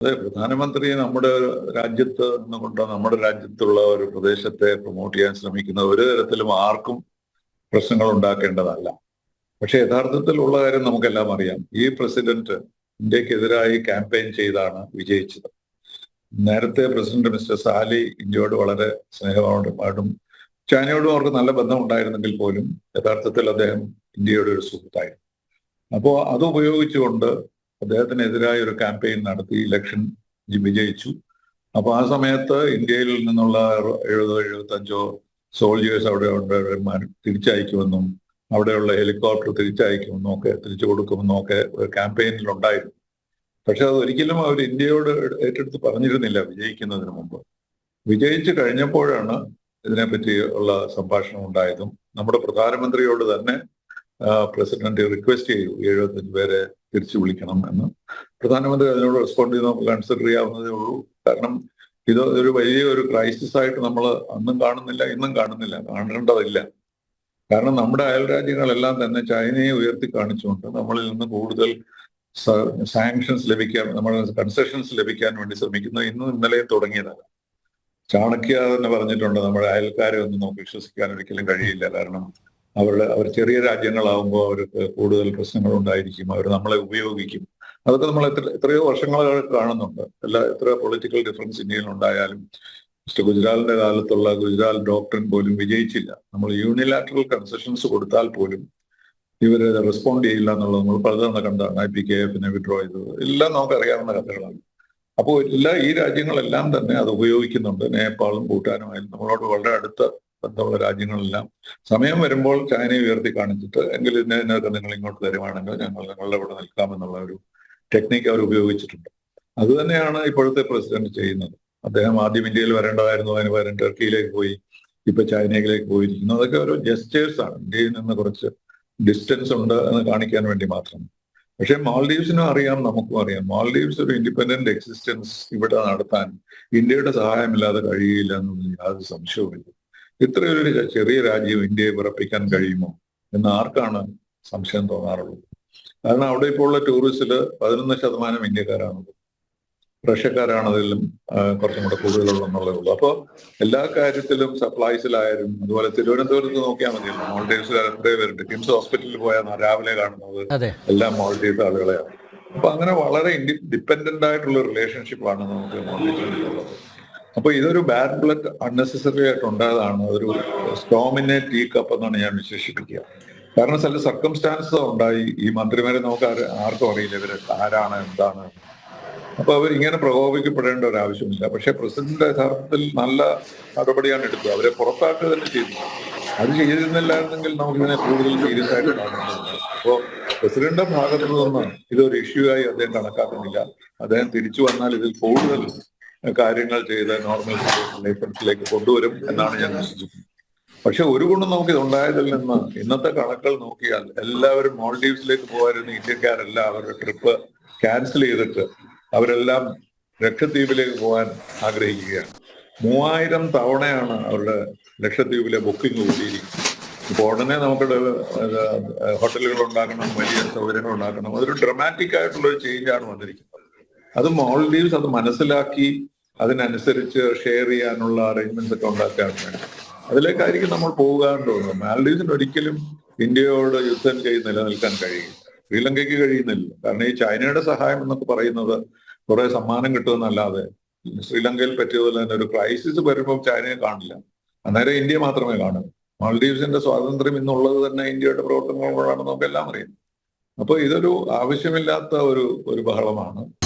അതെ പ്രധാനമന്ത്രി നമ്മുടെ രാജ്യത്ത് നിന്നുകൊണ്ട് നമ്മുടെ രാജ്യത്തുള്ള ഒരു പ്രദേശത്തെ പ്രൊമോട്ട് ചെയ്യാൻ ശ്രമിക്കുന്ന ഒരു തരത്തിലും ആർക്കും പ്രശ്നങ്ങൾ ഉണ്ടാക്കേണ്ടതല്ല. പക്ഷെ യഥാർത്ഥത്തിൽ ഉള്ള കാര്യം നമുക്കെല്ലാം അറിയാം. ഈ പ്രസിഡന്റ് ഇന്ത്യക്കെതിരായി ക്യാമ്പയിൻ ചെയ്താണ് വിജയിച്ചത്. നേരത്തെ പ്രസിഡന്റ് മിസ്റ്റർ സാലി ഇന്ത്യയോട് വളരെ സ്നേഹമായിട്ടും ചൈനയോടും അവർക്ക് നല്ല ബന്ധം ഉണ്ടായിരുന്നെങ്കിൽ പോലും യഥാർത്ഥത്തിൽ അദ്ദേഹം ഇന്ത്യയുടെ ഒരു സുഹൃത്തായിരുന്നു. അപ്പോൾ അത് ഉപയോഗിച്ചുകൊണ്ട് അദ്ദേഹത്തിനെതിരായ ഒരു ക്യാമ്പയിൻ നടത്തി ഇലക്ഷൻ വിജയിച്ചു. അപ്പൊ ആ സമയത്ത് ഇന്ത്യയിൽ നിന്നുള്ള എഴുപതോ എഴുപത്തഞ്ചോ സോൾജേഴ്സ് അവിടെ ഉണ്ട്. തിരിച്ചയക്കുമെന്നും അവിടെയുള്ള ഹെലികോപ്റ്റർ തിരിച്ചയക്കുമെന്നും ഒക്കെ തിരിച്ചു കൊടുക്കുമെന്നും ഒക്കെ ക്യാമ്പയിനിൽ ഉണ്ടായിരുന്നു. പക്ഷെ അത് ഒരിക്കലും അവർ ഇന്ത്യയോട് ഏറ്റെടുത്ത് പറഞ്ഞിരുന്നില്ല വിജയിക്കുന്നതിന് മുമ്പ്. വിജയിച്ചു കഴിഞ്ഞപ്പോഴാണ് ഇതിനെപ്പറ്റി ഉള്ള സംഭാഷണം ഉണ്ടായതും നമ്മുടെ പ്രധാനമന്ത്രിയോട് തന്നെ പ്രസിഡന്റ് റിക്വസ്റ്റ് ചെയ്തു എഴുപത്തഞ്ച് പേരെ തിരിച്ചു വിളിക്കണം എന്ന്. പ്രധാനമന്ത്രി അതിനോട് റെസ്പോണ്ട് ചെയ്ത് നമുക്ക് കൺസിഡർ ചെയ്യാവുന്നതേ ഉള്ളൂ. കാരണം ഇത് ഒരു വലിയ ഒരു ക്രൈസിസ് ആയിട്ട് നമ്മൾ അന്നും കാണുന്നില്ല ഇന്നും കാണുന്നില്ല കാണേണ്ടതില്ല. കാരണം നമ്മുടെ അയൽ രാജ്യങ്ങളെല്ലാം തന്നെ ചൈനയെ ഉയർത്തി കാണിച്ചുകൊണ്ട് നമ്മളിൽ നിന്ന് കൂടുതൽ സാങ്ഷൻസ് ലഭിക്കാൻ നമ്മൾ കൺസെഷൻസ് ലഭിക്കാൻ വേണ്ടി ശ്രമിക്കുന്നത് ഇന്നും ഇന്നലെയും തുടങ്ങിയതല്ല ചാണക്യ തന്നെ പറഞ്ഞിട്ടുണ്ട് നമ്മുടെ അയൽക്കാരെ ഒന്നും നമുക്ക് വിശ്വസിക്കാൻ ഒരിക്കലും കഴിയില്ല. കാരണം അവരുടെ അവർ ചെറിയ രാജ്യങ്ങളാവുമ്പോൾ അവർക്ക് കൂടുതൽ പ്രശ്നങ്ങൾ ഉണ്ടായിരിക്കും അവർ നമ്മളെ ഉപയോഗിക്കും. അതൊക്കെ നമ്മൾ എത്ര എത്രയോ വർഷങ്ങളായി കാണുന്നുണ്ട്. എല്ലാ എത്ര പൊളിറ്റിക്കൽ ഡിഫറൻസ് ഇന്ത്യയിൽ ഉണ്ടായാലും. മിസ്റ്റർ ഗുജറാലിന്റെ കാലത്തുള്ള ഗുജറാൽ ഡോക്ടർ പോലും വിജയിച്ചില്ല. നമ്മൾ യൂണിലാറ്ററൽ കൺസെഷൻസ് കൊടുത്താൽ പോലും ഇവർ റെസ്പോണ്ട് ചെയ്യില്ല എന്നുള്ളത് നമ്മൾ പലതവണ കണ്ടാണ് ഐ പി കെ എഫിനെ വിഡ്രോ ചെയ്തത്. എല്ലാം നമുക്ക് അറിയാവുന്ന കഥകളാണ്. അപ്പോൾ എല്ലാ ഈ രാജ്യങ്ങളെല്ലാം തന്നെ അത് ഉപയോഗിക്കുന്നുണ്ട്. നേപ്പാളും ഭൂട്ടാനുമായാലും നമ്മളോട് വളരെ അടുത്ത ബന്ധമുള്ള രാജ്യങ്ങളെല്ലാം സമയം വരുമ്പോൾ ചൈനയെ ഉയർത്തി കാണിച്ചിട്ട് എങ്കിൽ ഇതിനകത്ത് നിങ്ങൾ ഇങ്ങോട്ട് തരുവാണെങ്കിൽ ഞങ്ങൾ നിങ്ങളുടെ ഇവിടെ നിൽക്കാമെന്നുള്ള ഒരു ടെക്നിക്ക് അവർ ഉപയോഗിച്ചിട്ടുണ്ട്. അത് തന്നെയാണ് ഇപ്പോഴത്തെ പ്രസിഡന്റ് ചെയ്യുന്നത്. അദ്ദേഹം ആദ്യം ഇന്ത്യയിൽ വരേണ്ടതായിരുന്നു അതിന് പകരം ടർക്കിയിലേക്ക് പോയി ഇപ്പൊ ചൈനയിലേക്ക് പോയിരിക്കുന്നു. അതൊക്കെ ഒരു ജസ്റ്റേഴ്സ് ആണ്. ഇന്ത്യയിൽ നിന്ന് കുറച്ച് ഡിസ്റ്റൻസ് ഉണ്ട് എന്ന് കാണിക്കാൻ വേണ്ടി മാത്രം. പക്ഷെ മാൽഡീവ്സിനും അറിയാം നമുക്കും അറിയാം. മാൽഡീവ്സ് ഒരു ഇൻഡിപെൻഡന്റ് എക്സിസ്റ്റൻസ് ഇവിടെ നടത്താൻ ഇന്ത്യയുടെ സഹായമില്ലാതെ കഴിയില്ല എന്നൊന്നും യാതൊരു സംശയവുമില്ല. ഇത്രയൊരു ചെറിയ രാജ്യം ഇന്ത്യയെ വിറപ്പിക്കാൻ കഴിയുമോ എന്ന് ആർക്കാണ് സംശയം തോന്നാറുള്ളത്? കാരണം അവിടെ ഇപ്പോൾ ഉള്ള ടൂറിസ്റ്റിൽ പതിനൊന്ന് ശതമാനം ഇന്ത്യക്കാരാണുള്ളത്. റഷ്യക്കാരാണ് അതിലും കുറച്ചും കൂടെ കൂടുതലുള്ളതെന്നുള്ളതേ ഉള്ളൂ. അപ്പോൾ എല്ലാ കാര്യത്തിലും സപ്ലൈസിലായാലും അതുപോലെ തിരുവനന്തപുരത്ത് നോക്കിയാൽ മതിയല്ലോ. മോൾഡീവ്സിൽ എത്രയോ പേരുണ്ട്. കിംസ് ഹോസ്പിറ്റലിൽ പോയാൽ രാവിലെ കാണുന്നത് എല്ലാം മോൾഡീവ്സ് ആളുകളെയാണ്. അപ്പൊ അങ്ങനെ വളരെ ഇൻഡി ഡിപ്പെൻഡന്റ് ആയിട്ടുള്ള റിലേഷൻഷിപ്പാണ് നമുക്ക് മോൾഡീവ്സിലുള്ളത് അപ്പൊ ഇതൊരു ബാഡ് ബ്ലഡ് അൺനെസസറി ആയിട്ട് ഉണ്ടായതാണ്. ഒരു സ്റ്റോമിനെ ഈ കപ്പ് എന്നാണ് ഞാൻ വിശേഷിപ്പിക്കുക. കാരണം ചില സർക്കംസ്റ്റാൻസസ് ഉണ്ടായി. ഈ മന്ത്രിമാരെ നമുക്ക് ആർക്കും അറിയില്ല ഇവർ ആരാണ് എന്താണ്. അപ്പൊ അവർ ഇങ്ങനെ പ്രകോപിക്കപ്പെടേണ്ട ഒരു ആവശ്യമില്ല. പക്ഷെ പ്രസിഡന്റ് യഥാർത്ഥത്തിൽ നല്ല നടപടിയാണ് എടുത്തത്. അവരെ പുറത്താക്കുക തന്നെ ചെയ്തു. അത് ചെയ്തിരുന്നില്ലായിരുന്നെങ്കിൽ നമുക്ക് ഇതിനെ കൂടുതൽ സീരിയസ് ആയിട്ട് കാണേണ്ടതുണ്ട് അപ്പോ പ്രസിഡന്റിന്റെ ഭാഗത്തു നിന്ന് ഇതൊരു ഇഷ്യൂ ആയി അദ്ദേഹം കണക്കാക്കുന്നില്ല. അദ്ദേഹം തിരിച്ചു വന്നാൽ ഇതിൽ കൂടുതൽ കാര്യങ്ങൾ ചെയ്ത് നോർമൽ ലൈസൻസിലേക്ക് കൊണ്ടുവരും എന്നാണ് ഞാൻ വിശ്വസിക്കുന്നത്. പക്ഷെ ഒരു ഗുണം നമുക്ക് ഇതുണ്ടായതിൽ നിന്ന് ഇന്നത്തെ കണക്കുകൾ നോക്കിയാൽ എല്ലാവരും മോൾഡീവ്സിലേക്ക് പോകാതിരുന്ന ഇന്ത്യക്കാരെല്ലാം അവരുടെ ട്രിപ്പ് ക്യാൻസൽ ചെയ്തിട്ട് അവരെല്ലാം ലക്ഷദ്വീപിലേക്ക് പോകാൻ ആഗ്രഹിക്കുകയാണ്. മൂവായിരം തവണയാണ് അവരുടെ ലക്ഷദ്വീപിലെ ബുക്കിംഗ് കൂടിയിരിക്കുന്നത്. ഇപ്പോൾ ഉടനെ നമുക്ക് ഹോട്ടലുകൾ ഉണ്ടാക്കണം വലിയ സൗകര്യങ്ങൾ ഉണ്ടാക്കണം. അതൊരു ഡ്രമാറ്റിക് ആയിട്ടുള്ള ഒരു ചേഞ്ച് ആണ് വന്നിരിക്കുന്നത്. അത് മോൾഡീവ്സ് അത് മനസ്സിലാക്കി അതിനനുസരിച്ച് ഷെയർ ചെയ്യാനുള്ള അറേഞ്ച്മെന്റ്സ് ഒക്കെ ഉണ്ടാക്കാൻ വേണ്ടി. അതിലേക്കായിരിക്കും നമ്മൾ പോകാൻ തോന്നുന്നത്. തോന്നുന്നു മാൽഡീവ്സിന് ഒരിക്കലും ഇന്ത്യയോട് യുദ്ധം ചെയ്ത് നിലനിൽക്കാൻ കഴിയില്ല. ശ്രീലങ്കയ്ക്ക് കഴിയുന്നില്ല. കാരണം ഈ ചൈനയുടെ സഹായം എന്നൊക്കെ പറയുന്നത് കുറെ സമ്മാനം കിട്ടുമെന്നല്ലാതെ ശ്രീലങ്കയിൽ പറ്റിയതുപോലെ തന്നെ ഒരു ക്രൈസിസ് വരുമ്പോൾ ചൈനയെ കാണില്ല. അന്നേരം ഇന്ത്യ മാത്രമേ കാണൂ. മാൾഡീവ്സിന്റെ സ്വാതന്ത്ര്യം ഇന്നുള്ളത് തന്നെ ഇന്ത്യയുടെ പ്രവർത്തനങ്ങളോടാണെന്ന് നമുക്ക് എല്ലാം അറിയാം. അപ്പൊ ഇതൊരു ആവശ്യമില്ലാത്ത ഒരു ഒരു ബഹളമാണ്.